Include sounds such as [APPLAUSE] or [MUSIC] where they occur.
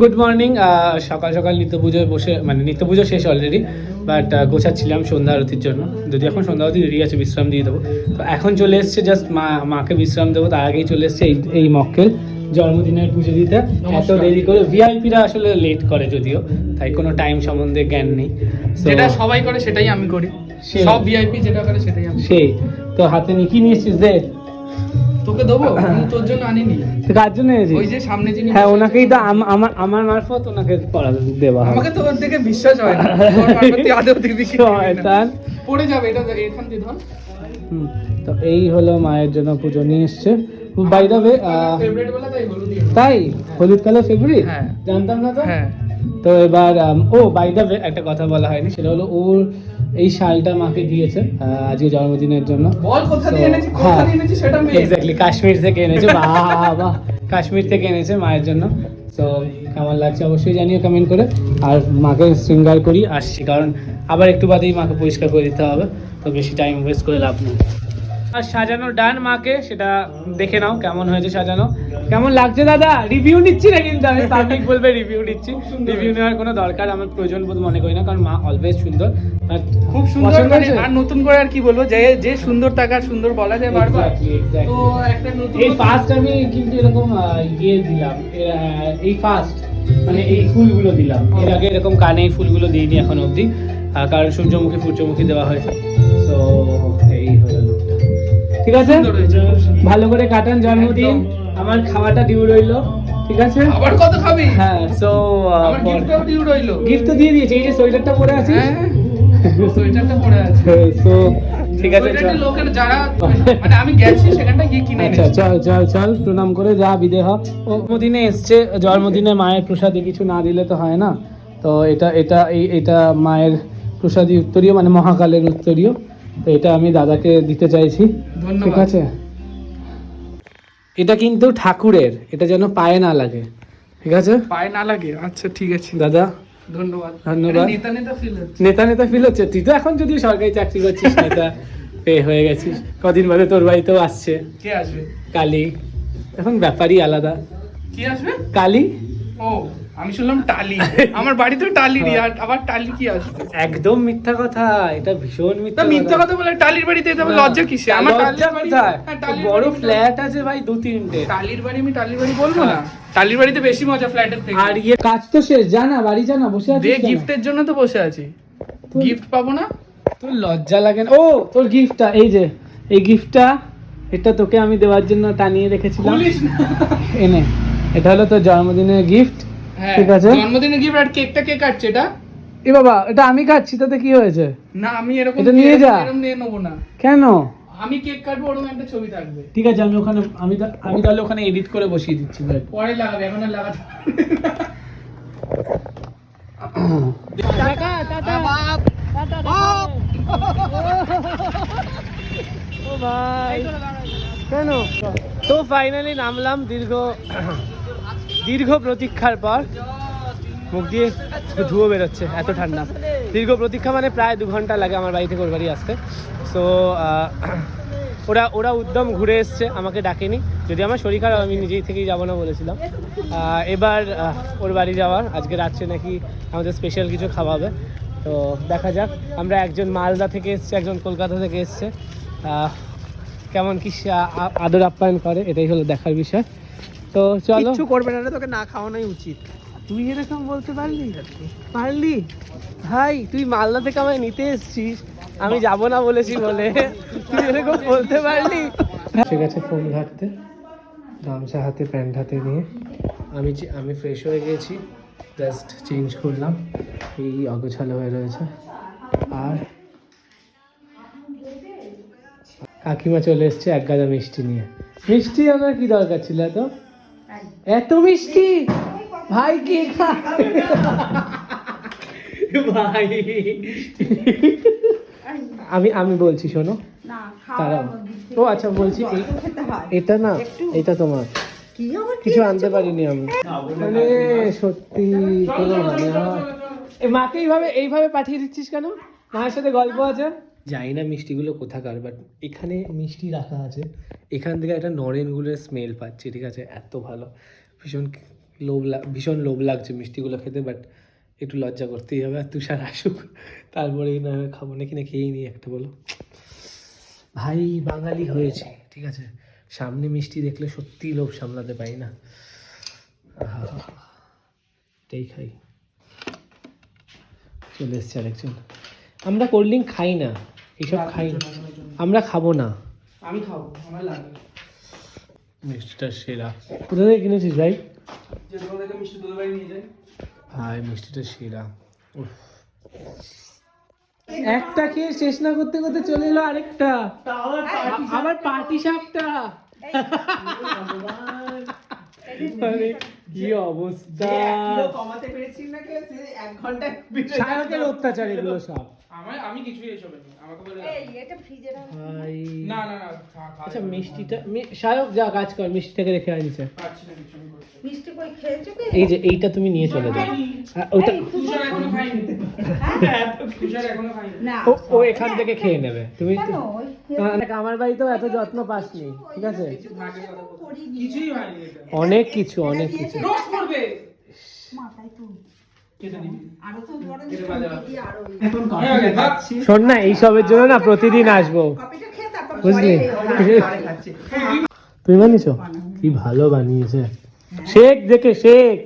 Good morning সকাল সকাল নিত্য পুজোয় বসে মানে নিত্য পুজো শেষ অলরেডি বাট গোছাচ্ছিলাম সন্ধ্যা আরতির জন্য। যদি এখন সন্ধ্যা আরতি দেরি আছে বিশ্রাম দিয়ে দেবো। তো এখন চলে এসছে জাস্ট মা মাকে বিশ্রাম দেবো তার আগেই চলে এসছে এই এই মক্কেল জন্মদিনের পুজো দিতে। এত দেরি করে ভিআইপিরা আসলে লেট করে যদিও তাই কোনো টাইম সম্বন্ধে জ্ঞান নেই। যেটা সবাই করে সেটাই আমি করি। সব ভিআইপি যেটা করে সেটাই সেই। তো হাতে নিয়ে কি নিয়েছিস দে তোকে দেবো? তোর জন্য আনিনি। কার জন্য? ওই যে সামনে যিনি হ্যাঁ ওনাকেই তো আমার আমার মারফত ওনাকে পড়া দেওয়া আমাকে তো ওর দিকে বিশ্বাস হয় না। তোর মারফত আদৌ। শয়তান। পড়ে যাবে এটা এখান দিয়ে ধর। তো এই হলো মায়ের জন্য পুজো নিয়ে এসছে। বাই দ্য ওয়ে তাই হলুদ দিয়ে তাই হলুদ কালার ফেভারিট হ্যাঁ। জানতাম না তো? হ্যাঁ। তো এবার ও বাই দ্য একটা কথা বলা হয়নি সেটা হলো ওর এই শালটা মাকে দিয়েছে আজকে জন্মদিনের জন্য। এক্স্যাক্টলি কাশ্মীর থেকে এনেছে বাবা কাশ্মীর থেকে এনেছে মায়ের জন্য। তো কেমন লাগছে অবশ্যই জানিও কমেন্ট করে আর মাকে শৃঙ্গার করি আসছি কারণ আবার একটু বাদেই মাকে পরিষ্কার করে দিতে হবে তো বেশি টাইম ওয়েস্ট করে লাভ নেই। সাজানো ডান মাকে সেটা দেখে নাও কেমন হয়েছে সাজানো। কেমন লাগছে দাদা? রিভিউ নিচ্ছি না কিন্তু আমি পাবলিক বলবে রিভিউ নিচ্ছি। রিভিউ নেওয়ার কোনো দরকার আমার প্রয়োজন বোধ মনে করি না কারণ মা অলওয়েজ সুন্দর। আর খুব সুন্দর মানে আর নতুন করে আর কি বলব যে যে সুন্দর আর সুন্দর বলা যায় বারবার. তো একটা নতুন এই ফার্স্ট আমি কিন্তু এরকম ইয়ে দিলাম এই ফার্স্ট মানে এই ফুলগুলো দিলাম। এর আগে এরকম কানে এই ফুলগুলো দিইনি এখন অবধি। কারণ সূর্যমুখী সূর্যমুখী দেওয়া হয়েছে। তো। ঠিক আছে। ভালো করে কাটান জন্মদিন। আমার খাওয়াটা ডিউ রইল ঠিক আছে? আবার কত খাবি? হ্যাঁ সো আমার গিফটটাও ডিউ রইল। গিফট তো দিয়ে দিয়েছি এই যে সোয়েটারটা পরে আছি। হ্যাঁ সোয়েটারটা পরে আছে। সো ঠিক আছে চল। লোকের যারা মানে আমি গেছি সেখানটা গিয়ে কিনে আচ্ছা চল চল চল প্রণাম করে যা বিদে হ ও জন্মদিনে এসছে জন্মদিনে মায়ের প্রসাদে কিছু না দিলে তো হয় না। তো এটা এটা এই এটা মায়ের প্রসাদী উত্তরীয় মানে মহাকালের উত্তরীয়। তো এটা আমি দাদাকে দিতে চাইছি। ঠিক আছে? এটা কিন্তু ঠাকুরের এটা যেন পায়ে না লাগে। ঠিক আছে? পায়ে না লাগে? আচ্ছা ঠিক আছে। দাদা ধন্যবাদ। ধন্যবাদ। নেতা নেতা ফিল হচ্ছে। নেতা নেতা ফিল হচ্ছে। তুই তো এখন যদি সরকারি চাকরি করছিস [LAUGHS] নেতা পেয়ে হয়ে গেছিস। কদিন বাদে তোর বাড়িতেও আসছে। কে আসবে? কালী। এখন ব্যাপারই আলাদা। কি আসবে? কালী। ও। আমি শুনলাম টালি। আমার বাড়িতেও টালি রি আর আবার টালি কি আসবে একদম মিথ্যা কথা এটা ভীষণ মিথ্যা মিথ্যা কথা। বলে টালির বাড়িতে না, লজ্জা কিসে আমার লজ্জা টালির কোথায়? হ্যাঁ, বড় ফ্ল্যাট আছে ভাই দু তিনটে। টালির বাড়ি আমি টালির বাড়ি বলব না। টালির বাড়িতে বেশি মজা ফ্ল্যাটের থেকে। আর ইয়ে কাজ তো শেষ জানা বাড়ি জানা বসে আছিস দে গিফটের জন্য তো বসে আছি। গিফট পাবো না? তোর লজ্জা লাগে না। ও তোর গিফটটা এই যে এই গিফটটা এটা তোকে আমি দেওয়ার জন্য টানিয়ে রেখেছিলাম। এনে এটা হলো তোর জন্মদিনের গিফট হ্যাঁ ঠিক আছে। জন্মদিনের গিফট আর কেকটা কে কাটছে এটা? এ বাবা এটা আমি খাচ্ছি তাতে কি হয়েছে? না আমি এরকম এটা নিয়ে যা। এরকম নিয়ে নেব না। কেন? আমি কেক কাটবো ওরকম একটা ছবি থাকবে। ঠিক আছে আমি ওখানে আমি তা- আমি তাহলে ওখানে এডিট করে বসিয়ে দিচ্ছি ভাই পরে লাগাবে এখন আর লাগাতে কেন? তো ফাইনালি নামলাম দীর্ঘ দীর্ঘ প্রতীক্ষার পর মুখ দিয়ে ধুয়ো বেরোচ্ছে, এত ঠান্ডা। দীর্ঘ প্রতীক্ষা মানে প্রায় দু ঘণ্টা লাগে আমার বাড়ি থেকে ওর বাড়ি আসতে। সো ওরা ওরা উদ্যম ঘুরে এসছে, আমাকে ডাকেনি। যদি আমার শরীর খারাপ, আমি নিজেই থেকেই যাব না বলেছিলাম। এবার ওর বাড়ি যাওয়ার। আজকে রাত্রে নাকি আমাদের স্পেশাল কিছু খাওয়াবে তো দেখা যাক, আমরা একজন মালদা থেকে এসছে, একজন কলকাতা থেকে এসছে। কেমন কি আদর আপ্যায়ন করে, এটাই হলো দেখার বিষয়। তো চলো। কিচ্ছু করবে না তোকে না খাওয়ানোই উচিত। তুই এরকম বলতে পারলি? পারলি? ভাই তুই মালদা থেকে আমায় নিতে এসছিস। আমি যাব না বলেছি বলে। তুই এরকম বলতে পারলি? ঠিক আছে ফোন ঘাটতে। গামছা হাতে প্যান্ট হাতে নিয়ে। আমি আমি ফ্রেশ হয়ে গেছি। জাস্ট চেঞ্জ করলাম। এই অগোছালো হয়ে রয়েছে। আর কাকিমা চলে এসছে এক গাদা মিষ্টি নিয়ে। মিষ্টি আমার কি দরকার ছিল এত? এত মিষ্টি? ভাই কি ভাই। আমি আমি বলছি শোনো। তারা ও আচ্ছা বলছি এটা না এটা তোমার। কিছু আনতে পারিনি আমি। মানে সত্যি কোনো মানে এ, মাকে এইভাবে এইভাবে পাঠিয়ে দিচ্ছিস কেন? মায়ের সাথে গল্প আছে? জানি না মিষ্টিগুলো কোথাকার বাট এখানে মিষ্টি রাখা আছে। এখান থেকে একটা নরেন গুলের স্মেল পাচ্ছি, ঠিক আছে? এত ভালো। ভীষণ লোভ লাগ ভীষণ লোভ লাগছে মিষ্টিগুলো খেতে বাট একটু লজ্জা করতেই হবে, আর তুষার আসুক। তারপরে না খাব। নাকি না খেয়েই নিই একটা, বলো? ভাই, বাঙালি হয়েছে, ঠিক আছে? সামনে মিষ্টি দেখলে সত্যিই লোভ সামলাতে পারি না। এটাই খাই। চলে এসছে আরেকজন। আমরা কোল্ড ড্রিঙ্ক খাই না। এইসব খাই। না আমরা খাব না। আমি খাব আমার লাগে মিষ্টিটা সেরা। কোথা থেকে কিনেছিস ভাই? ভাই মিষ্টিটা সেরা। একটা খেয়ে শেষ না করতে করতে চলে এলো আরেকটা। আবার পাটি সাপটা। আরে, কি অবস্থা? কমাতে পেরেছি না কে এক ঘণ্টা সায়কের অত্যাচার এগুলো সব। আমার আমি কিছুই এসব আমাকে বলে এই এটা ফ্রিজে ভাই না না না খা- খা- আচ্ছা মিষ্টিটা যা কাজ কর মিষ্টিটাকে রেখে। মিষ্টি কই খেয়েছো কি? এই যে এইটা তুমি নিয়ে চলে যাও ওটা তুষার এখনও খাইনি। তুষার এখনও খাইনি। ও এখান থেকে খেয়ে নেবে। তুমি আমার বাড়িতেও এত যত্ন পাসনি ঠিক আছে? অনেক কিছু অনেক কিছু। রোজ করবে মাথায় তো কেটে দিবি আরও তো বড় এটা বাজে কথা। দিদি আরও ওই- এখন হয়ে। শোন না এইসবের জন্য না প্রতিদিন আসব। বুঝলি? পরে পরে তুমি বানিয়েছো? কি ভালো বানিয়েছে। শেখ দেখে শেখ।